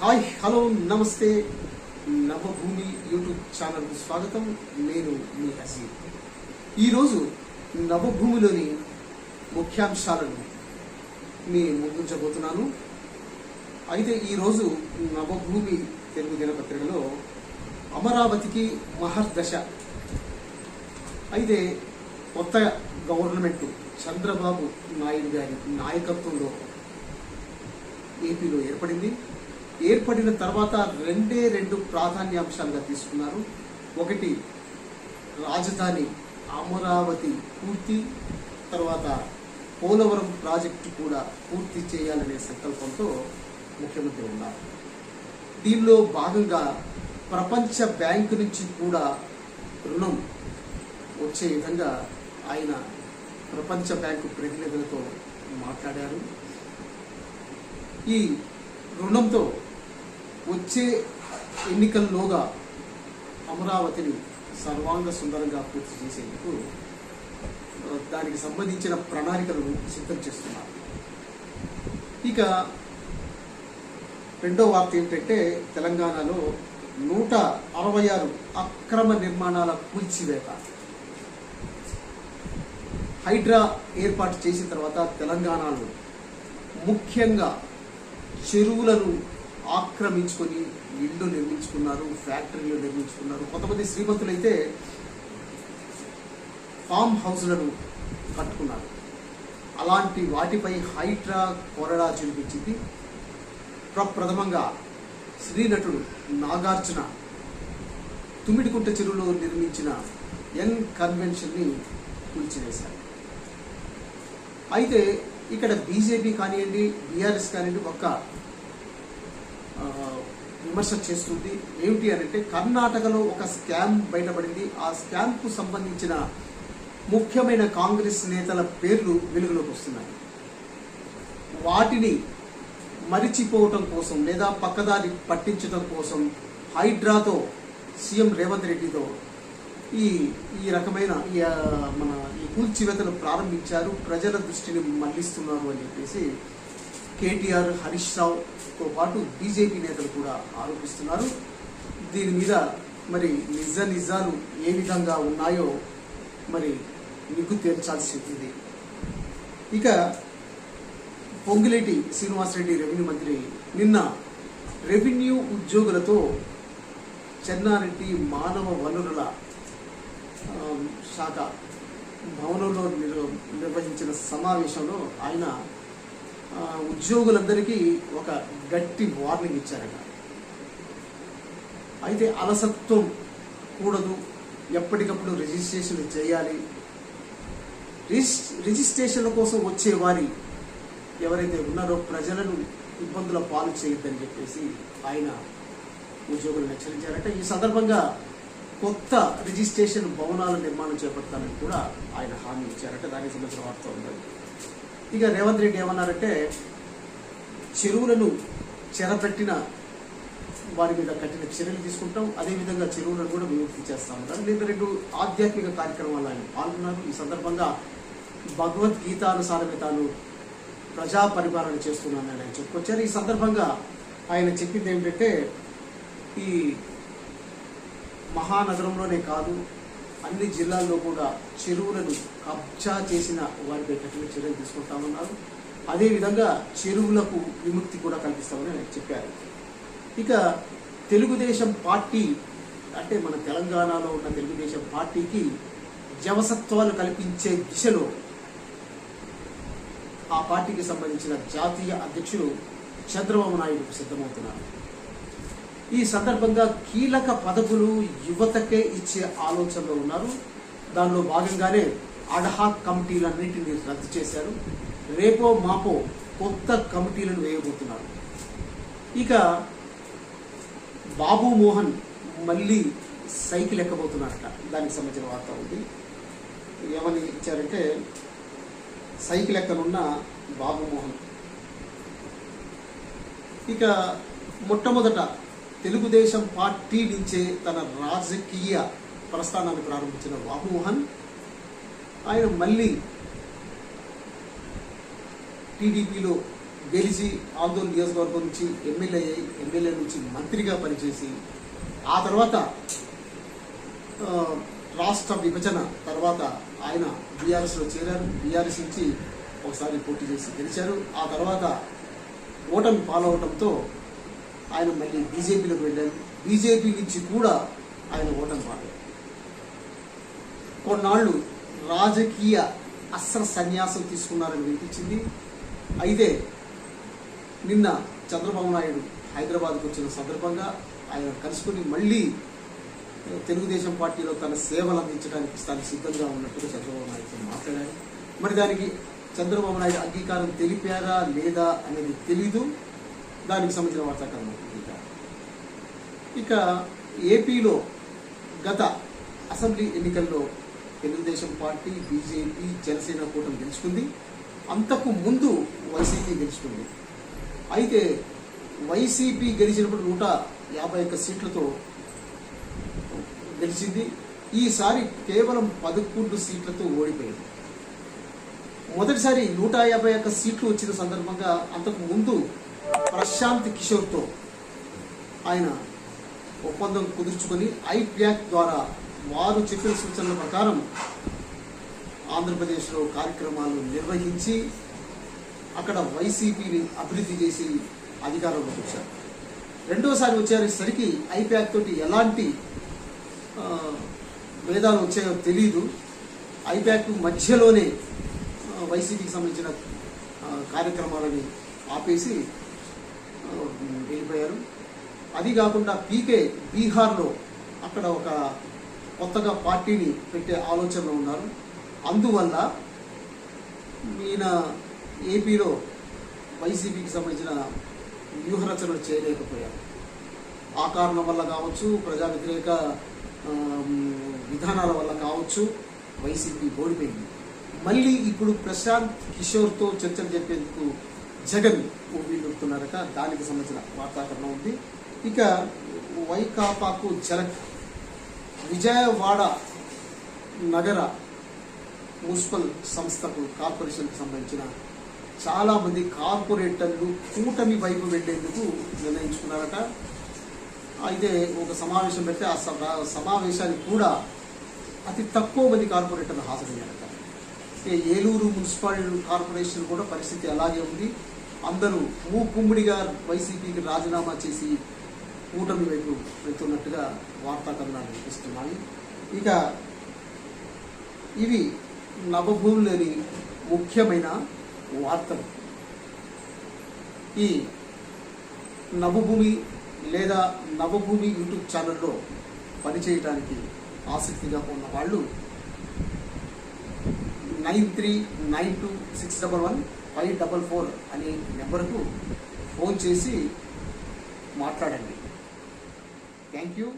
Hi hello నమస్తే. Navabhoomi YouTube ఛానల్కు స్వాగతం. నేను మీ హసీన్. ఈరోజు నవభూమిలోని ముఖ్యాంశాలను మీ ముందుంచబోతున్నాను. అయితే ఈరోజు నవభూమి తెలుగు దినపత్రికలో అమరావతికి మహర్దశ. అయితే కొత్త గవర్నమెంట్ చంద్రబాబు నాయుడు గారి నాయకత్వంలో ఏపీలో ఏర్పడింది. ఏర్పడిన తర్వాత రెండే రెండు ప్రాధాన్యాంశాలుగా తీసుకున్నారు. ఒకటి రాజధాని అమరావతి పూర్తి తర్వాత పోలవరం ప్రాజెక్టు కూడా పూర్తి చేయాలనే సంకల్పంతో ముఖ్యమంత్రి ఉన్నారు. దీనిలో భాగంగా ప్రపంచ బ్యాంకు నుంచి కూడా రుణం వచ్చే విధంగా ఆయన ప్రపంచ బ్యాంకు ప్రతినిధులతో మాట్లాడారు. ఈ రుణంతో వచ్చే ఎన్నికల్లోగా అమరావతిని సర్వాంగ సుందరంగా పూర్తి చేసేందుకు దానికి సంబంధించిన ప్రణాళికలను సిద్ధం చేస్తున్నారు. ఇక రెండో వార్త ఏంటంటే తెలంగాణలో నూట అరవై ఆరు అక్రమ నిర్మాణాల కూల్చివేత. హైడ్రా ఏర్పాటు చేసిన తర్వాత తెలంగాణలో ముఖ్యంగా చెరువులను ఆక్రమించుకొని ఇళ్ళు నిర్మించుకున్నారు ఫ్యాక్టరీలు నిర్మించుకున్నారు. కొంతమంది శ్రీమంతులైతే ఫామ్ హౌస్లను కట్టుకున్నారు. అలాంటి వాటిపై హైడ్రా కొరడా చూపించింది. ప్రప్రథమంగా శ్రీనటుడు నాగార్జున తుమ్మిడికుంట చెరువులో నిర్మించిన యంగ్ కన్వెన్షన్ని కూల్చివేశారు. అయితే ఇక్కడ బీజేపీ కానివ్వండి బీఆర్ఎస్ కానివ్వండి ఒక విమర్శ చేస్తుంది. ఏమిటి అని అంటే కర్ణాటకలో ఒక స్కామ్ బయటపడింది. ఆ స్కామ్కు సంబంధించిన ముఖ్యమైన కాంగ్రెస్ నేతల పేర్లు వెలుగులోకి వస్తున్నాయి. వాటిని మరిచిపోవటం కోసం లేదా పక్కదారి పట్టించడం కోసం హైడ్రాతో సీఎం రేవంత్ రెడ్డితో ఈ ఈ రకమైన ఈ, మన ఈ కూల్చివేతను ప్రారంభించారు. ప్రజల దృష్టిని మళ్ళిస్తున్నారు అని చెప్పేసి కేటీఆర్ హరీష్ రావుతో పాటు బీజేపీ నేతలు కూడా ఆరోపిస్తున్నారు. దీని మీద మరి నిజ నిజాలు ఏ విధంగా ఉన్నాయో మరి నిగ్గు తేల్చాల్సి ఉంది ఇక పొంగిలేటి శ్రీనివాసరెడ్డి రెవెన్యూ మంత్రి నిన్న రెవెన్యూ ఉద్యోగులతో చెన్నారెడ్డి మానవ వనరుల శాఖ భవనంలో నిర్వహించిన సమావేశంలో ఆయన ఉద్యోగులందరికీ ఒక గట్టి వార్నింగ్ ఇచ్చారట. అయితే అలసత్వం కూడదు. ఎప్పటికప్పుడు రిజిస్ట్రేషన్ చేయాలి. రిజిస్- రిజిస్ట్రేషన్ల కోసం వచ్చే వారి ఎవరైతే ఉన్నారో ప్రజలను ఇబ్బందుల పాలు చేయొద్దని చెప్పేసి ఆయన ఉద్యోగులను హెచ్చరించారట. ఈ సందర్భంగా కొత్త రిజిస్ట్రేషన్ భవనాల నిర్మాణం చేపడతానని కూడా ఆయన హామీ ఇచ్చారట. దానికి సంబంధించిన వార్త ఉందండి. ఇక రేవంత్ రెడ్డి ఏమన్నారంటే చెరువులను చెరపెట్టిన వారి మీద కఠిన చర్యలు తీసుకుంటాం అదేవిధంగా చెరువులను కూడా విముక్తి ఉంటారు లేదా రెండు ఆధ్యాత్మిక కార్యక్రమాలు ఆయన పాల్గొన్నారు. ఈ సందర్భంగా భగవద్గీతానుసారమే తాను ప్రజా పరిపాలన చేస్తున్నానని ఆయన చెప్పుకొచ్చారు. ఈ సందర్భంగా ఆయన చెప్పింది ఏమిటంటే ఈ మహానగరంలోనే కాదు అన్ని జిల్లాల్లో కూడా చెరువులను కబ్జా చేసిన వారిపై కఠిన చర్యలు తీసుకుంటామన్నారు అదేవిధంగా చెరువులకు విముక్తి కూడా కల్పిస్తామని ఆయన చెప్పారు. ఇక తెలుగుదేశం పార్టీ అంటే మన తెలంగాణలో ఉన్న తెలుగుదేశం పార్టీకి జవసత్వాలు కల్పించే దిశలో ఆ పార్టీకి సంబంధించిన జాతీయ అధ్యక్షుడు చంద్రబాబు నాయుడు సిద్ధమవుతున్నారు. ఈ సందర్భంగా కీలక పదవులు యువతకే ఇచ్చే ఆలోచనలో ఉన్నారు. దానిలో భాగంగానే అడహాక్ కమిటీలన్నింటినీ రద్దు చేశారు. రేపో మాపో కొత్త కమిటీలను వేయబోతున్నారు. ఇక బాబు మోహన్ మళ్ళీ సైకిల్ ఎక్కబోతున్నారట. దానికి సంబంధించిన వార్త ఉంది. ఏమని ఇచ్చారంటే సైకిల్ ఎక్కనున్న బాబు మోహన్. ఇక మొట్టమొదట తెలుగుదేశం పార్టీ నుంచే తన రాజకీయ ప్రస్థానాన్ని ప్రారంభించిన బాబుమోహన్ ఆయన మళ్ళీ టీడీపీలో గెలిచి ఆందోళన నియోజకవర్గం నుంచి ఎమ్మెల్యే అయ్యి ఎమ్మెల్యే నుంచి మంత్రిగా పనిచేసి ఆ తర్వాత రాష్ట్ర విభజన తర్వాత ఆయన బీఆర్ఎస్లో చేరారు. బీఆర్ఎస్ నుంచి ఒకసారి పోటీ చేసి గెలిచారు. ఆ తర్వాత ఓటమి పాలవటంతో ఆయన మళ్ళీ బీజేపీలోకి వెళ్ళారు. బీజేపీ నుంచి కూడా ఆయన ఓటమి పాడారు కొన్నాళ్ళు రాజకీయ అస్త్ర సన్యాసం తీసుకున్నారని వినిపించింది. అయితే నిన్న చంద్రబాబు నాయుడు హైదరాబాద్కు వచ్చిన సందర్భంగా ఆయన కలుసుకుని మళ్ళీ తెలుగుదేశం పార్టీలో తన సేవలు అందించడానికి తాను సిద్ధంగా ఉన్నట్టుగా చంద్రబాబు నాయుడుతో మాట్లాడారు. మరి దానికి చంద్రబాబు నాయుడు అంగీకారం తెలిపారా లేదా అనేది తెలీదు. దానికి సంబంధించిన వార్తాకరణం ఇక. ఇక ఏపీలో గత అసెంబ్లీ ఎన్నికల్లో తెలుగుదేశం పార్టీ బీజేపీ జనసేన కూటమి గెలుచుకుంది. అంతకు ముందు వైసీపీ గెలుచుకుంది. అయితే వైసీపీ గెలిచినప్పుడు నూట యాభై ఒక్క సీట్లతో గెలిచింది. ఈసారి కేవలం పదకొండు సీట్లతో ఓడిపోయింది. మొదటిసారి నూట యాభై ఒక్క సీట్లు వచ్చిన సందర్భంగా అంతకు ముందు ప్రశాంత్ కిషోర్తో ఆయన ఒప్పందం కుదుర్చుకొని ఐప్యాక్ ద్వారా వారు చెప్పిన సూచనల ప్రకారం ఆంధ్రప్రదేశ్లో కార్యక్రమాలు నిర్వహించి అక్కడ వైసీపీని అభివృద్ధి చేసి అధికారంలోకి వచ్చారు. రెండోసారి వచ్చేసరికి ఐప్యాక్ తోటి ఎలాంటి భేదాలు వచ్చాయో తెలియదు ఐప్యాక్ మధ్యలోనే వైసీపీకి సంబంధించిన కార్యక్రమాలని ఆపేసి వెళ్ళిపోయారు. అది కాకుండా పీకే బీహార్లో అక్కడ ఒక కొత్తగా పార్టీని పెట్టే ఆలోచనలో ఉన్నారు. అందువల్ల ఈయన ఏపీలో వైసీపీకి సంబంధించిన వ్యూహరచనలు చేయలేకపోయారు. ఆ కారణం వల్ల కావచ్చు ప్రజా వ్యతిరేక విధానాల వల్ల కావచ్చు వైసీపీ ఓడిపోయింది. మళ్ళీ ఇప్పుడు ప్రశాంత్ కిషోర్తో చర్చలు చెప్పేందుకు జగన్ ఊపిడుతున్నారట దానికి సంబంధించిన వార్తాకరణ ఉంది. ఇక వైకాపాకు జలక్ విజయవాడ నగర మున్సిపల్ సంస్థకు కార్పొరేషన్కి సంబంధించిన చాలామంది కార్పొరేటర్లు కూటమి వైపు వెళ్ళేందుకు నిర్ణయించుకున్నారట. అయితే ఒక సమావేశం పెడితే ఆ సమావేశానికి కూడా అతి తక్కువ మంది కార్పొరేటర్లు హాజరయ్యారట. ఏలూరు మున్సిపల్ కార్పొరేషన్ కూడా పరిస్థితి అలాగే ఉంది. అందరూ మూకుమ్ముడిగా వైసీపీకి రాజీనామా చేసి కూటమి వైపు వెళ్తున్నట్టుగా వార్తా కథనాలు వినిపిస్తున్నాయి. ఇక ఇవి నవభూమిలోని ముఖ్యమైన వార్తలు. ఈ నవభూమి లేదా నవభూమి యూట్యూబ్ ఛానల్లో పనిచేయడానికి ఆసక్తిగా ఉన్న వాళ్ళు nine three nine two six double one five double four అనే నెంబర్కు ఫోన్ చేసి మాట్లాడండి. Thank you.